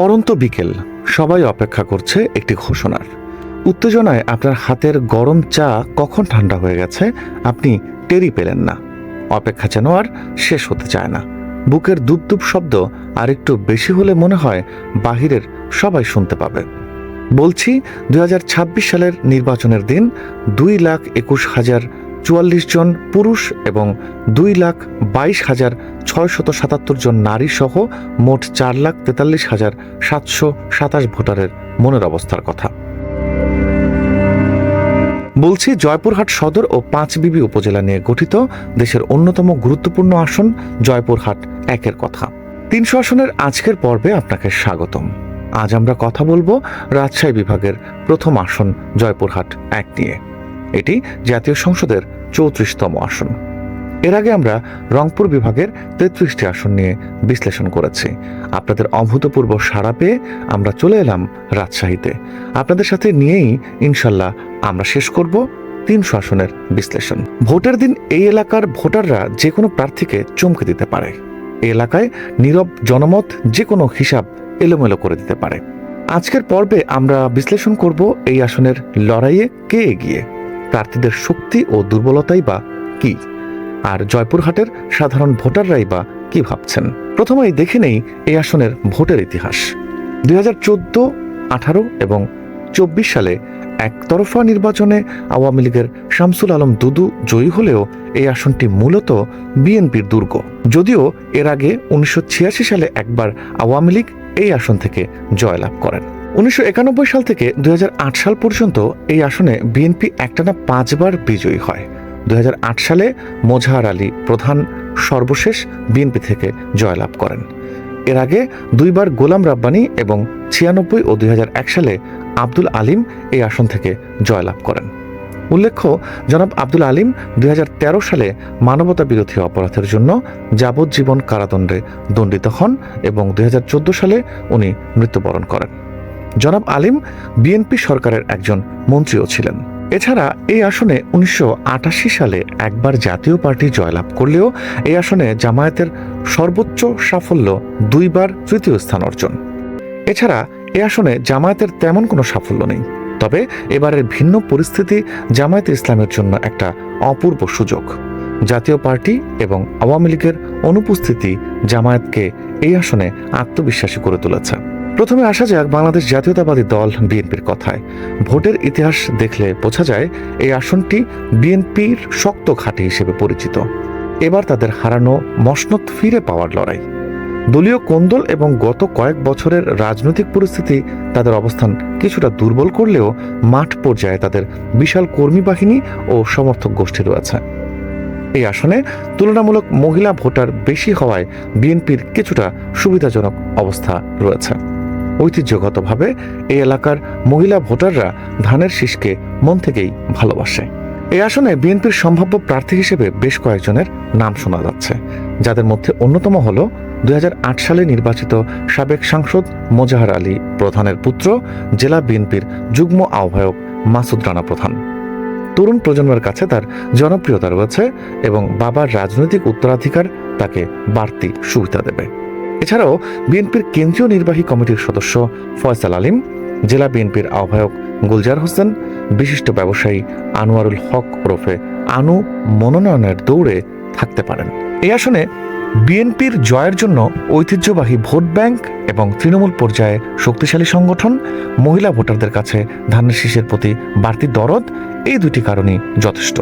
পরন্ত বিকেল, সবাই অপেক্ষা করছে একটি ঘোষণার। উত্তেজনায় আপনার হাতের গরম চা কখন ঠান্ডা হয়ে গেছে আপনি টেরি পেলেন না। অপেক্ষা যেন আর শেষ হতে চায় না। বুকের দুপদুপ শব্দ আর একটু বেশি হলে মনে হয় বাহিরের সবাই শুনতে পাবে। বলছি, দুই হাজার ছাব্বিশ সালের নির্বাচনের দিন দুই লাখ একুশ হাজার চুয়াল্লিশ জন পুরুষ এবং দুই লাখ বাইশ হাজার ছয়শত সাতাত্তর জন নারী সহ মোট চার লাখ তেতাল্লিশ হাজার সাতশো সাতাশ ভোটারের মনের অবস্থার কথা। বলছি, জয়পুরহাট সদর ও পাঁচবিবি উপজেলা নিয়ে গঠিত দেশের অন্যতম গুরুত্বপূর্ণ আসন জয়পুরহাট একের কথা। তিনশো আসনের আজকের পর্বে আপনাকে স্বাগতম। আজ আমরা কথা বলব রাজশাহী বিভাগের প্রথম আসন জয়পুরহাট এক নিয়ে। এটি জাতীয় সংসদের চৌত্রিশতম আসন। এর আগে আমরা রংপুর বিভাগের তেত্রিশটি আসন নিয়ে বিশ্লেষণ করেছি। আপনাদের অভূতপূর্ব সাড়া পেয়ে আমরা চলে এলাম রাজশাহীতে। আপনাদের সাথে নিয়েই ইনশাল্লাহ আমরা শেষ করব তিনশো আসনের বিশ্লেষণ। ভোটের দিন এই এলাকার ভোটাররা যে কোনো প্রার্থীকে চমকে দিতে পারে। এলাকায় নীরব জনমত যে কোনো হিসাব এলোমেলো করে দিতে পারে। আজকের পর্বে আমরা বিশ্লেষণ করব এই আসনের লড়াইয়ে কে এগিয়ে। প্রার্থীদের শক্তি ও দুর্বলতাই বা কি? আর জয়পুরহাটের সাধারণ ভোটাররাই বা কি ভাবছেন? প্রথমেই দেখে নেই এই আসনের ভোটের ইতিহাস। দুই হাজার চোদ্দ, আঠারো এবং চব্বিশ সালে একতরফা নির্বাচনে আওয়ামী লীগের শামসুল আলম দুদু জয়ী হলেও এই আসনটি মূলত বিএনপির দুর্গ। যদিও এর আগে উনিশশো ছিয়াশি সালে একবার আওয়ামী লীগ এই আসন থেকে জয়লাভ করেন। উনিশশো একানব্বই সাল থেকে দুই হাজার আট সাল পর্যন্ত এই আসনে বিএনপি একটানা পাঁচবার বিজয়ী হয়। দুই হাজার আট সালে মোজাহার আলী প্রধান সর্বশেষ বিএনপি থেকে জয়লাভ করেন। এর আগে দুইবার গোলাম রাব্বানি এবং ছিয়ানব্বই ও দুই হাজার এক সালে আব্দুল আলিম এই আসন থেকে জয়লাভ করেন। উল্লেখ্য, জনাব আব্দুল আলিম দুই হাজার তেরো সালে মানবতা বিরোধী অপরাধের জন্য যাবজ্জীবন কারাদণ্ডে দণ্ডিত হন এবং দু হাজার চোদ্দ সালে উনি মৃত্যুবরণ করেন। জনাব আলিম বিএনপি সরকারের একজন মন্ত্রীও ছিলেন। এছাড়া এই আসনে উনিশশো আটাশি সালে একবার জাতীয় পার্টি জয়লাভ করলেও এই আসনে জামায়াতের সর্বোচ্চ সাফল্য দুইবার তৃতীয় স্থান অর্জন। এছাড়া এ আসনে জামায়াতের তেমন কোনো সাফল্য নেই। তবে এবারের ভিন্ন পরিস্থিতি জামায়াত ইসলামের জন্য একটা অপূর্ব সুযোগ। জাতীয় পার্টি এবং আওয়ামী লীগের অনুপস্থিতি জামায়াতকে এই আসনে আত্মবিশ্বাসী করে তুলেছে। প্রথমে আসা যাক বাংলাদেশ জাতীয়তাবাদী দল বিএনপির কথায়। ভোটের ইতিহাস দেখলে বোঝা যায় এই আসনটি বিএনপির শক্ত ঘাঁটি হিসেবে পরিচিত। এবার তাদের হারানো মসনদ ফিরে পাওয়ার লড়াই। দলীয় কোন্দল এবং গত কয়েক বছরের রাজনৈতিক পরিস্থিতি তাদের অবস্থান কিছুটা দুর্বল করলেও মাঠ পর্যায়ে তাদের বিশাল কর্মী বাহিনী ও সমর্থক গোষ্ঠী রয়েছে। এই আসনে তুলনামূলক মহিলা ভোটার বেশি হওয়ায় বিএনপির কিছুটা সুবিধাজনক অবস্থা রয়েছে। ঐতিহ্যগতভাবে এই এলাকার মহিলা ভোটাররা ধানের শীষকে মন থেকেই ভালোবাসে। এই আসনে বিএনপির সম্ভাব্য প্রার্থী হিসেবে বেশ কয়েকজনের নাম শোনা যাচ্ছে। যাদের মধ্যে অন্যতম হল দুই হাজার আট সালে নির্বাচিত সাবেক সাংসদ মোজাহার আলী প্রধানের পুত্র, জেলা বিএনপির যুগ্ম আহ্বায়ক মাসুদ রানা প্রধান। তরুণ প্রজন্মের কাছে তার জনপ্রিয়তা রয়েছে এবং বাবার রাজনৈতিক উত্তরাধিকার তাকে বাড়তি সুবিধা দেবে। এছাড়াও বিএনপির কেন্দ্রীয় নির্বাহী কমিটির সদস্য ফয়সাল আলিম, জেলা বিএনপির আহ্বায়ক গুলজার হোসেন, বিশিষ্ট ব্যবসায়ী আনোয়ারুল হক ওরফে আনু মনোনয়নের দৌড়ে থাকতে পারেন। এই আসনে বিএনপির জয়ের জন্য ঐতিহ্যবাহী ভোট ব্যাংক এবং তৃণমূল পর্যায়ে শক্তিশালী সংগঠন, মহিলা ভোটারদের কাছে ধানের শীষের প্রতি বাড়তি দরদ, এই দুটি কারণই যথেষ্ট।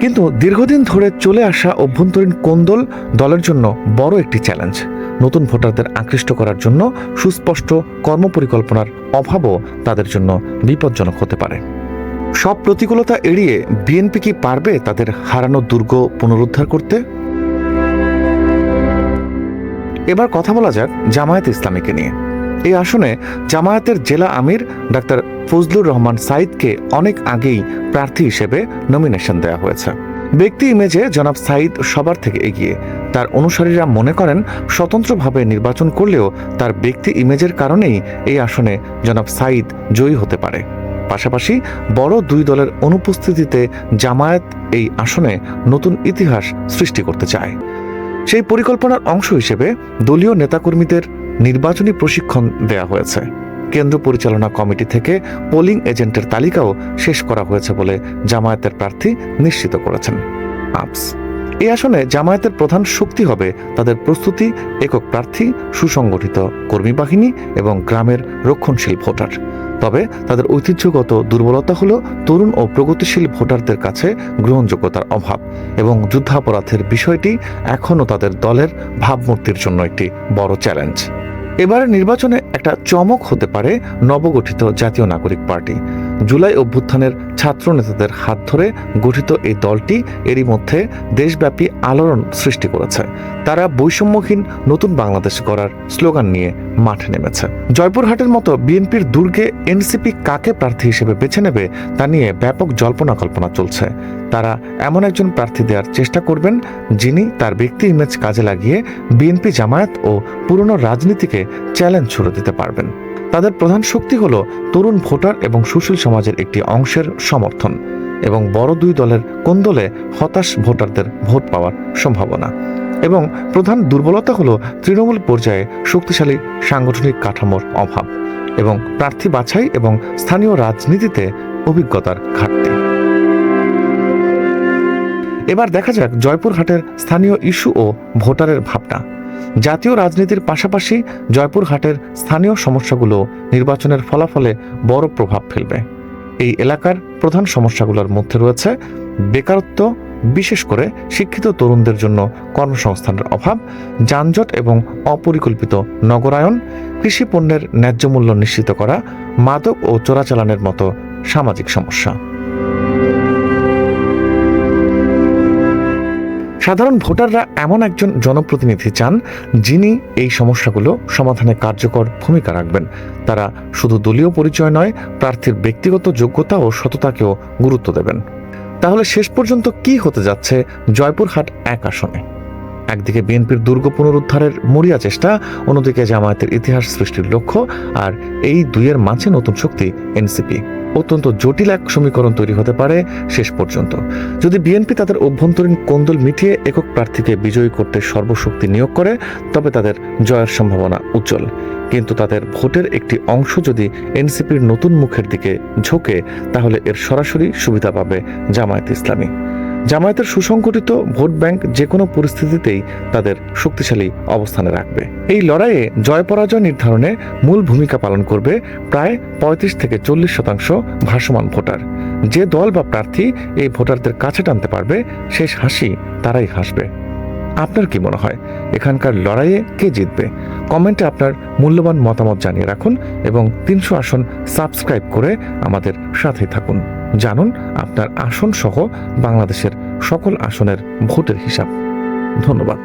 কিন্তু দীর্ঘদিন ধরে চলে আসা অভ্যন্তরীণ কোন্দল দলের জন্য বড় একটি চ্যালেঞ্জ। নতুন ভোটারদের আকৃষ্ট করার জন্য সুস্পষ্ট কর্মপরিকল্পনার অভাবও তাদের জন্য বিপজ্জনক হতে পারে। সব প্রতিকূলতা এড়িয়ে বিএনপি কি পারবে তাদের হারানো দুর্গ পুনরুদ্ধার করতে? এবার কথা বলা যাক জামায়াত ইসলামীকে নিয়ে। এই আসনে জামায়াতের জেলা আমির ডাক্তার ফজলুর রহমান সাইদকে অনেক আগেই প্রার্থী হিসেবে নমিনেশন দেওয়া হয়েছে। ব্যক্তি ইমেজে জনাব সাইদ সবার থেকে এগিয়ে। তার অনুসারীরা মনে করেন, স্বতন্ত্রভাবে নির্বাচন করলেও তার ব্যক্তি ইমেজের কারণেই এই আসনে জনাব সাইদ জয়ী হতে পারে। পাশাপাশি বড় দুই দলের অনুপস্থিতিতে জামায়াত এই আসনে নতুন ইতিহাস সৃষ্টি করতে চায়। সেই পরিকল্পনার অংশ হিসেবে দলীয় নেতাকর্মীদের নির্বাচনী প্রশিক্ষণ দেয়া হয়েছে। কেন্দ্র পরিচালনা কমিটি থেকে পোলিং এজেন্টের তালিকাও শেষ করা হয়েছে বলে জামায়াতের প্রার্থী নিশ্চিত করেছেন। আপস এই আসনে জামায়াতের প্রধান শক্তি হবে তাদের প্রস্তুতি, একক প্রার্থী, সুসংগঠিত কর্মী বাহিনী এবং গ্রামের রক্ষণশীল ভোটার। তবে তাদের ঐতিহ্যগত দুর্বলতা হল তরুণ ও প্রগতিশীল ভোটারদের কাছে গ্রহণযোগ্যতার অভাব এবং যুদ্ধাপরাধের বিষয়টি এখনও তাদের দলের ভাবমূর্তির জন্য একটি বড় চ্যালেঞ্জ। এবারের নির্বাচনে একটা চমক হতে পারে নবগঠিত জাতীয় নাগরিক পার্টি। জুলাই অভ্যুত্থানের ছাত্র নেতাদের হাত ধরে গঠিত এই দলটি এরই মধ্যে দেশব্যাপী আলোড়ন সৃষ্টি করেছে। তারা বৈষম্যহীন নতুন বাংলাদেশ গড়ার স্লোগান নিয়ে মাঠে নেমেছে। জয়পুরহাটের মতো বিএনপির দুর্গে এনসিপি কাকে প্রার্থী হিসেবে বেছে নেবে তা নিয়ে ব্যাপক জল্পনা কল্পনা চলছে। তারা এমন একজন প্রার্থী দেওয়ার চেষ্টা করবেন যিনি তার ব্যক্তি ইমেজ কাজে লাগিয়ে বিএনপি জামায়াত ও পুরনো রাজনীতিকে চ্যালেঞ্জ ছুড়ে দিতে পারবেন। তাদের প্রধান শক্তি হল তরুণ ভোটার এবং সুশীল সমাজের একটি অংশের সমর্থন এবং বড় দুই দলের কোন্দলে হতাশ ভোটারদের ভোট পাওয়ার সম্ভাবনা। এবং প্রধান দুর্বলতা হল তৃণমূল পর্যায়ে শক্তিশালী সাংগঠনিক কাঠামোর অভাব এবং প্রার্থী বাছাই এবং স্থানীয় রাজনীতিতে অভিজ্ঞতার ঘাটতি। এবার দেখা যাক জয়পুরহাটের স্থানীয় ইস্যু ও ভোটারের ভাবনা। জাতীয় রাজনীতির পাশাপাশি জয়পুরহাটের স্থানীয় সমস্যাগুলো নির্বাচনের ফলাফলে বড় প্রভাব ফেলবে। এই এলাকার প্রধান সমস্যাগুলোর মধ্যে রয়েছে বেকারত্ব, বিশেষ করে শিক্ষিত তরুণদের জন্য কর্মসংস্থানের অভাব, যানজট এবং অপরিকল্পিত নগরায়ন, কৃষি পণ্যের ন্যায্য মূল্য নিশ্চিত করা, মাদক ও চোরাচালানের মতো সামাজিক সমস্যা। সাধারণ ভোটাররা এমন একজন জনপ্রতিনিধি চান যিনি এই সমস্যাগুলো সমাধানে কার্যকর ভূমিকা রাখবেন। তারা শুধু দলীয় পরিচয় নয়, প্রার্থীর ব্যক্তিগত যোগ্যতা ও সততাকেও গুরুত্ব দেবেন। তাহলে শেষ পর্যন্ত কি হতে যাচ্ছে জয়পুরহাট এক আসনে? একদিকে বিএনপির দুর্গ পুনরুদ্ধারের মরিয়া চেষ্টা, অন্যদিকে জামায়াতের ইতিহাস সৃষ্টির লক্ষ্য, আর এই দুইয়ের মাঝে নতুন শক্তি, এনসিপি। অত্যন্ত জটিল এক সমীকরণ তৈরি হতে পারে শেষ পর্যন্ত। যদি বিএনপি তাদের অভ্যন্তরীণ কোন্দল মিটিয়ে একক প্রার্থীকে বিজয়ী করতে সর্বশক্তি নিয়োগ করে, তবে তাদের জয়ের সম্ভাবনা উজ্জ্বল। কিন্তু তাদের ভোটের একটি অংশ যদি এনসিপির নতুন মুখের দিকে ঝোঁকে, তাহলে এর সরাসরি সুবিধা পাবে জামায়াত ইসলামী। জামায়াতের সুসংগঠিত ভোট ব্যাংক যে কোনো পরিস্থিতিতেই তাদের শক্তিশালী অবস্থানে রাখবে। এই লড়াইয়ে জয় পরাজয় নির্ধারণে মূল ভূমিকা পালন করবে প্রায় পঁয়ত্রিশ থেকে চল্লিশ শতাংশ ভাসমান ভোটার। যে দল বা প্রার্থী এই ভোটারদের কাছে টানতে পারবে, শেষ হাসি তারাই হাসবে। আপনার কি মনে হয়, এখানকার লড়াইয়ে কে জিতবে? কমেন্টে আপনার মূল্যবান মতামত জানিয়ে রাখুন এবং তিনশো আসন সাবস্ক্রাইব করে আমাদের সাথে থাকুন। জানুন আপনার আসন সহ বাংলাদেশের সকল আসনের ভোটের হিসাব। ধন্যবাদ।